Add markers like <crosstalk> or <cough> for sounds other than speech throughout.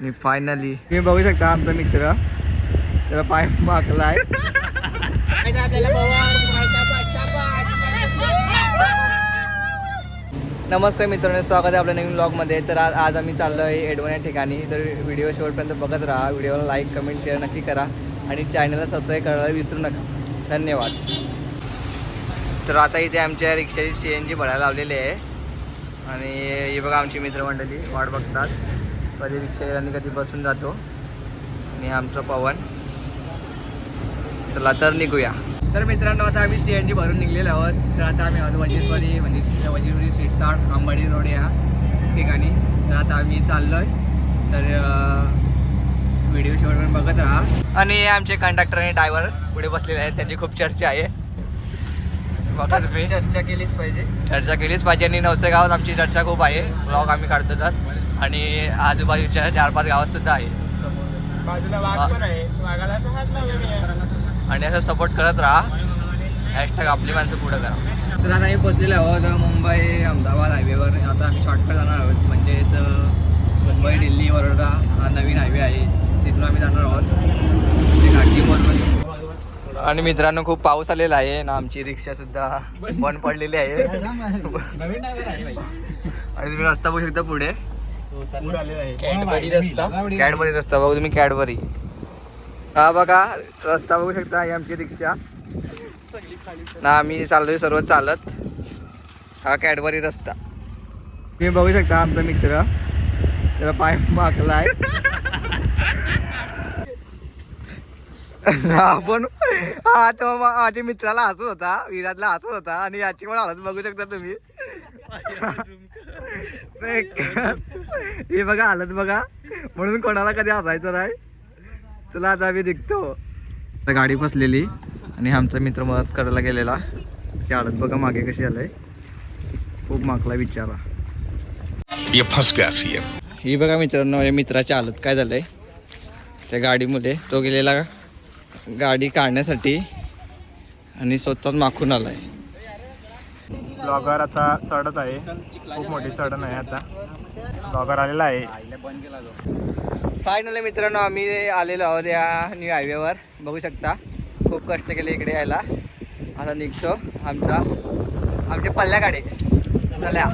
आणि फायनली तुम्ही बघू शकता आमचा मित्र. त्याला पाय माकलाय नमस्कार मित्रांनो स्वागत आहे आपल्या नवीन ब्लॉगमध्ये तर आज आज आम्ही चाललो आहे एडवण या ठिकाणी. तर व्हिडिओ शेवटपर्यंत बघत राहा. व्हिडिओला लाईक कमेंट शेअर नक्की करा. आणि चॅनलला सबस्क्राईब करायला विसरू नका. धन्यवाद. तर आता इथे आमच्या रिक्षाची सी एन जी भरायला लावलेली आहे. आणि हे बघा आमची मित्रमंडळी वाट बघतात. कधी रिक्षा आणि कधी बसून जातो. आणि आमचं पवन. चला तर निघूया. तर मित्रांनो आता आम्ही सी एन जी भरून निघलेलो आहोत. तर आता आम्ही वजीरवाडी म्हणजे वजीरवाडी स्ट्रीट अंबाडी रोड या ठिकाणी. तर आता आम्ही चाललोय. तर व्हिडिओ शेवटपर्यंत बघत राहा. आणि हे आमचे कंडक्टर आणि ड्रायव्हर पुढे बसलेले आहेत. त्यांची खूप चर्चा आहे. बघा तुम्ही. चर्चा केलीच पाहिजे. चर्चा केलीच पाहिजे. आणि नवसे गावात आमची चर्चा खूप आहे. ब्लॉग आम्ही काढतो तर. आणि आजूबाजूच्या चार पाच गावात सुद्धा आहे. बाजूला. वाघ पण आहे. वाघाला असं हात लावला आणि असं सपोर्ट करत राहा. हॅशटॅग आपली माणसं पुढं करा. तर आता आम्ही पोचलेलो आहोत मुंबई अहमदाबाद हायवेवर आता आम्ही शॉर्टकट जाणार आहोत. म्हणजेच मुंबई दिल्ली वरोडा हा नवीन हायवे आहे. तिथून आम्ही जाणार आहोत. आणि मित्रांनो खूप पाऊस आलेला आहे ना आमची रिक्षा सुद्धा बंद पडलेली आहे. आणि तुम्ही रस्ता बघू शकता पुढे. कॅडबरी रस्ता? कॅडबरी रस्ता बघू तुम्ही कॅडबरी हा बघा रस्ता बघू शकता ही आमची रिक्षा. ना आम्ही चाललोय सर्व चालत. हा कॅडबरी रस्ता. तुम्ही बघू शकता आमचा मित्र. त्याला पाय माकलाय <laughs> आपण हा तो मा- माझ्या मित्राला हसत होता विराटला हसत होता आणि याची पण हालत बघू शकता तुम्ही. हे बघा हालत बघा. म्हणून कोणाला कधी हसायचं नाही. तुला आता आम्ही निघतो. गाडी फसलेली आणि आमचा मित्र मदत करायला गेलेला. ती हालत बघा मागे कशी आलंय. खूप मागला विचारा. ये ही बघा मित्रांनो माझ्या मित्राची हालत काय झालंय. त्या गाडीमुळे तो गेलेला गाडी काढण्यासाठी आणि स्वतःच माखून आलाय. ब्लॉगर आता चढत आहे. खूप मोठी चढण आहे आता. ब्लॉगर आलेला आहे. फायनली मित्रांनो आम्ही आलेलो आहोत या न्यू हायवेवर बघू शकता. खूप कष्ट केले इकडे यायला. आता निघतो आमचा आमच्या पल्ल्या गाडी चल्या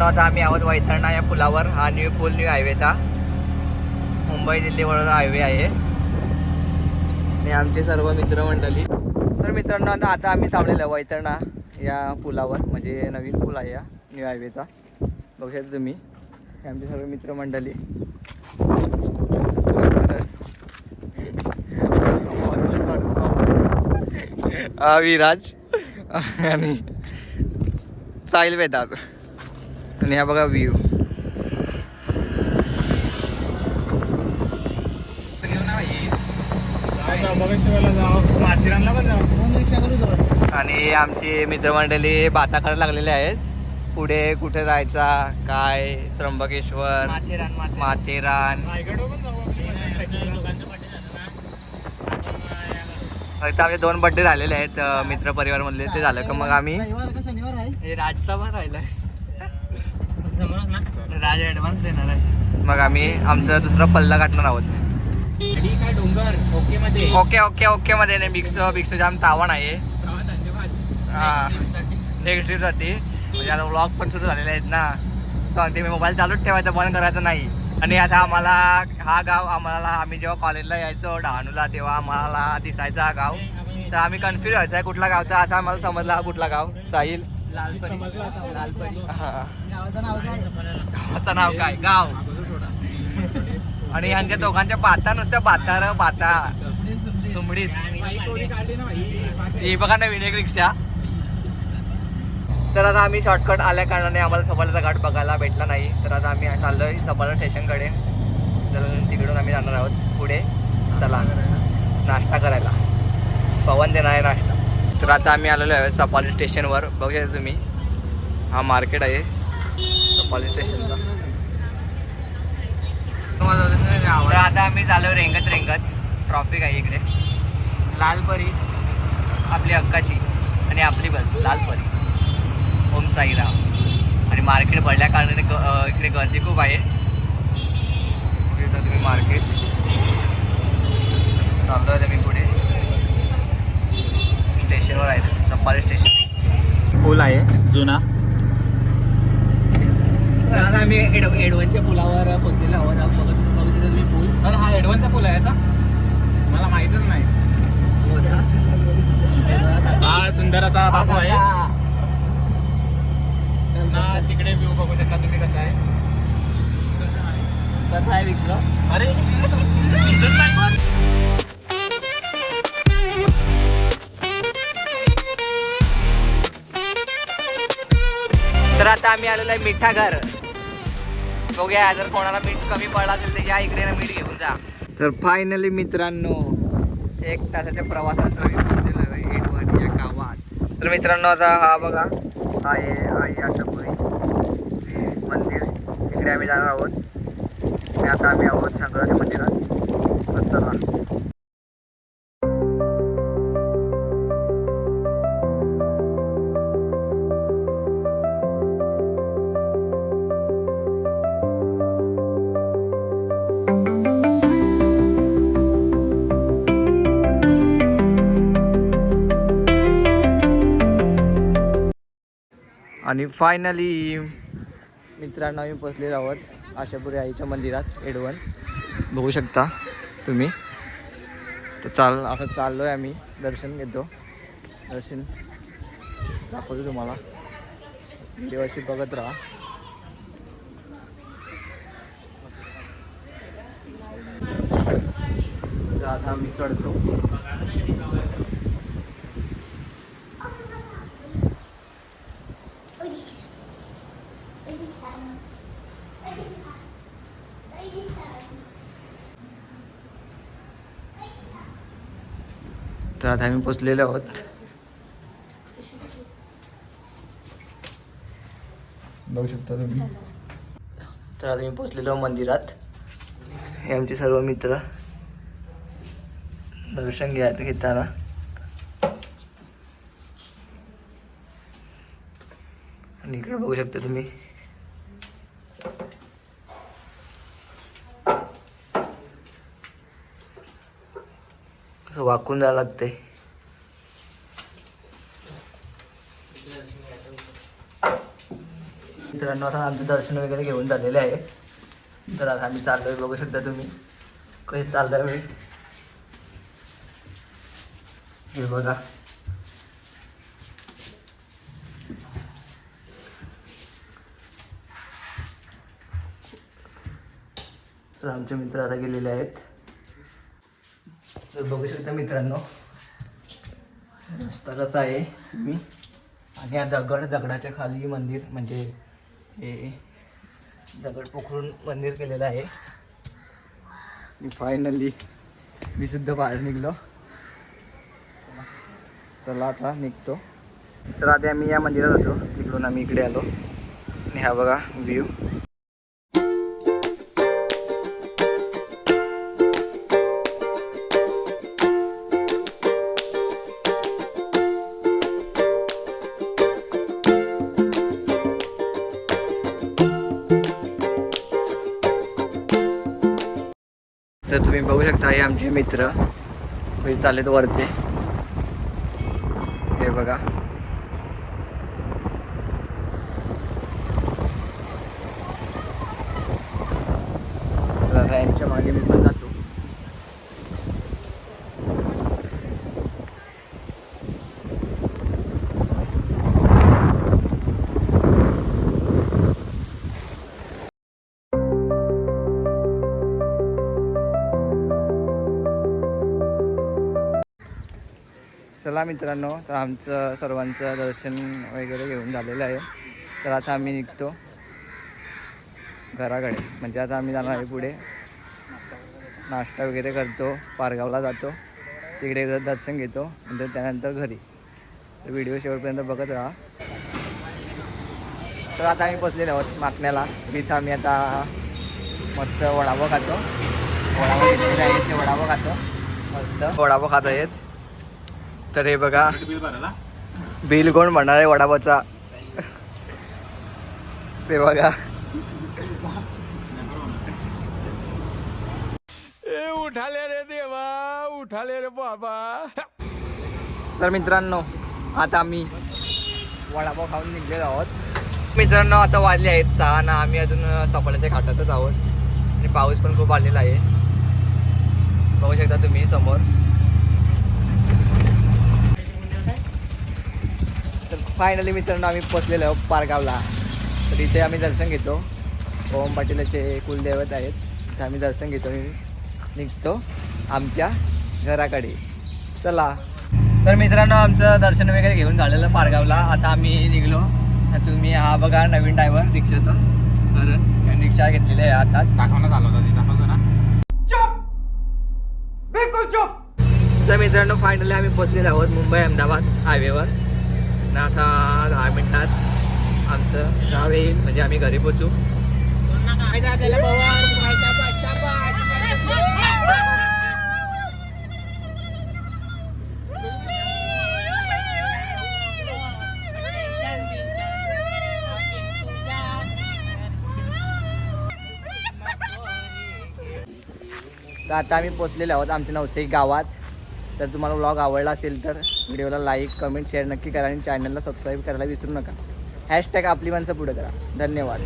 मित्रांनो आता आम्ही आहोत वैतरणा या पुलावर. हा न्यू पूल न्यू हायवेचा. मुंबई दिल्ली वडोदा हायवे आहे. आणि आमचे सर्व मित्रमंडळी. तर मित्रांनो आता आता आम्ही थांबलेलो आहे वैतरणा या पुलावर. म्हणजे नवीन पूल आहे या न्यू हायवेचा. बघू शकता तुम्ही आमचे सर्व मित्रमंडळी. हा विराज आणि साहिल वेदात आणि हा बघा व्ह्यू आणि आमची मित्रमंडळी बाता करायला लागलेले आहेत. पुढे कुठे जायचा? काय? त्र्यंबकेश्वर माथेरान. फक्त आमचे दोन बड्डे झालेले आहेत मित्र परिवार मधले ते झालं का मग आम्ही? राजचा पण राहिलाय. राज ऍडव्हान्स देणार आहे. मग आम्ही आमचा दुसरा पल्ला गाठणार आहोत. काय डोंगर? ओके मध्ये. ओके ओके ओके मध्ये नाही बिक्स बिक्स जाम तावण आहे. हा. नेक्स्ट ट्रिपसाठी म्हणजे आता व्लॉग पण सुरू झालेले आहेत ना. तर ते मोबाईल चालूच ठेवायचा बंद करायचं नाही. आणि आता आम्हाला हा गाव आम्हाला आम्ही जेव्हा कॉलेजला यायचो डहाणूला तेव्हा आम्हाला दिसायचा हा गाव. तर आम्ही कन्फ्युज व्हायचं आहे कुठला गाव? तर आता आम्हाला समजला हा कुठला गाव. साहिल? गावाचं नाव काय? गाव. आणि यांच्या दोघांच्या बाता नुसत्या बाता बाता. सुमडीत. ही बघा नवीन एक रिक्षा. तर आता आम्ही शॉर्टकट आल्या कारणाने आम्हाला सफाळ्याचा घाट बघायला भेटला नाही. तर आता आम्ही चाललोय सफाळा स्टेशनकडे तर तिकडून आम्ही जाणार आहोत पुढे. चला. नाश्ता करायला. पवन देणार आहे नाश्ता. तर आता आम्ही आलेलो आहे सपाली स्टेशनवर. बघू शकता तुम्ही? हा मार्केट आहे. सपाली स्टेशनचा. तर आता आम्ही चालू रेंगत रेंगत. ट्रॉफिक आहे इकडे. लालपरी आपली अक्काची आणि आपली बस लालपरी. ओम साईराम. आणि मार्केट भरल्या कारणाने इकडे गर्दी खूप आहे. तुम्ही मार्केट? चाललो आहे मी स्टेशनवर आहे सफारी स्टेशन. पूल आहे. जुना. आता आम्ही एड एडवनच्या पुलावर पोहोचलेलो आहोत. आता बघत बघू शकता तुम्ही पूल. तर हा एडवान्सचा पूल आहे असा? मला माहीतच नाही. हा सुंदर असा बाबू आहे. ना तिकडे व्ह्यू बघू शकता तुम्ही कसा आहे. कसा आहे? विक्रम अरे आम्ही आलेलो आहे मिठा घर. बघूया जर कोणाला मीठ कमी पडला असेल तर या इकडे ना मीठ घेऊन जा. तर फायनली मित्रांनो एक तासाच्या प्रवासात आम्ही पोहोचलेलो या गावात. तर मित्रांनो आता हा बघा हा आहे आई आशापुरी. हे मंदिर इकडे आम्ही जाणार आहोत. आता आम्ही आहोत शंकराच्या मंदिरात. चला. आणि फायनली मित्रांनो आम्ही पोचलेलो आहोत आशापुरी आईच्या मंदिरात एडवन. बघू शकता तुम्ही. तर चाल आता चाललो आहे आम्ही. दर्शन घेतो. दर्शन दाखवतो तुम्हाला. अशी बघत राहा. आता आम्ही चढतो. तर आता आम्ही पोचलेलो आहोत. बघू शकता तुम्ही. तर आता मी पोचलेलो आहोत मंदिरात. हे आमचे सर्व मित्र. दर्शन घ्या घेताना. आणि इकडे बघू शकता तुम्ही. वाकून जावं लागते मित्रांनो आता आमचं दर्शन वगैरे घेऊन झालेले आहे. तर आता आम्ही चाललोय बघू शकता तुम्ही. कसे चाललोय मी हे बघा. तर आमचे मित्र आता गेलेले आहेत. तर बघू शकता मित्रांनो. रस्ता कसा आहे मी. आणि हा दगड दगडाच्या खाली मंदिर म्हणजे हे दगड पोखरून मंदिर केलेलं आहे. मी फायनली मी सुद्धा बाहेर निघलो. चला आता निघतो. तर आता आम्ही या मंदिरात होतो. तिकडून आम्ही इकडे आलो. आणि हा बघा व्ह्यू तर तुम्ही बघू शकता हे आमचे मित्र. म्हणजे हे वरते. हे बघा. चला मित्रांनो तर आमचं सर्वांचं दर्शन वगैरे घेऊन झालेलं आहे. तर आता आम्ही निघतो घराकडे. म्हणजे आता आम्ही जाणार आहे पुढे. नाश्ता वगैरे करतो पारगावला जातो. तिकडे दर्शन घेतो नंतर त्यानंतर घरी. तर व्हिडिओ शेवटपर्यंत बघत राहा. तर आता आम्ही पोचलेलो आहोत माकण्याला. तिथं आम्ही आता मस्त वडापाव खातो. वडापाव घेतलेले आहे ते वडापाव खातो. मस्त वडापाव खात आहेत. तर हे बघा. बिल कोण म्हणणार आहे वडापावचा? ते बघा. उठाले रे देवा उठाले रे बाबा. तर मित्रांनो आता आम्ही वडापाव खाऊन निघलेलो आहोत. मित्रांनो आता वाजले आहेत सहा ना आम्ही अजून सफाळ्याच्या घाटातच आहोत. आणि पाऊस पण खूप आलेला आहे. बघू शकता तुम्ही समोर. फायनली मित्रांनो आम्ही पोचलेलो आहोत पारगावला. तर इथे आम्ही दर्शन घेतो. ओम पाटीलाचे कुलदैवत आहेत. इथे आम्ही दर्शन घेतो आणि निघतो आमच्या घराकडे. चला. तर मित्रांनो आमचं दर्शन वगैरे घेऊन झालेलं पारगावला. आता आम्ही निघलो. तुम्ही हा बघा नवीन ड्रायव्हर रिक्षाचा. तर रिक्षा घेतलेली आहे आता दाखवण्यात आला होता दाखवतो ना. तर मित्रांनो फायनली आम्ही पोचलेलो आहोत मुंबई अहमदाबाद हायवेवर आणि आता दहा मिनिटात आमचं गाव येईल. म्हणजे आम्ही घरी पोचू तर आता आम्ही पोचलेलो आहोत आमच्या नवसे गावात. तर तुम्हाला ब्लॉग आवडला असेल तर व्हिडिओला लाईक कमेंट शेअर नक्की करा आणि चॅनलला सबस्क्राईब करायला विसरू नका. हॅशटॅग आपली माणसं पुढे करा. धन्यवाद.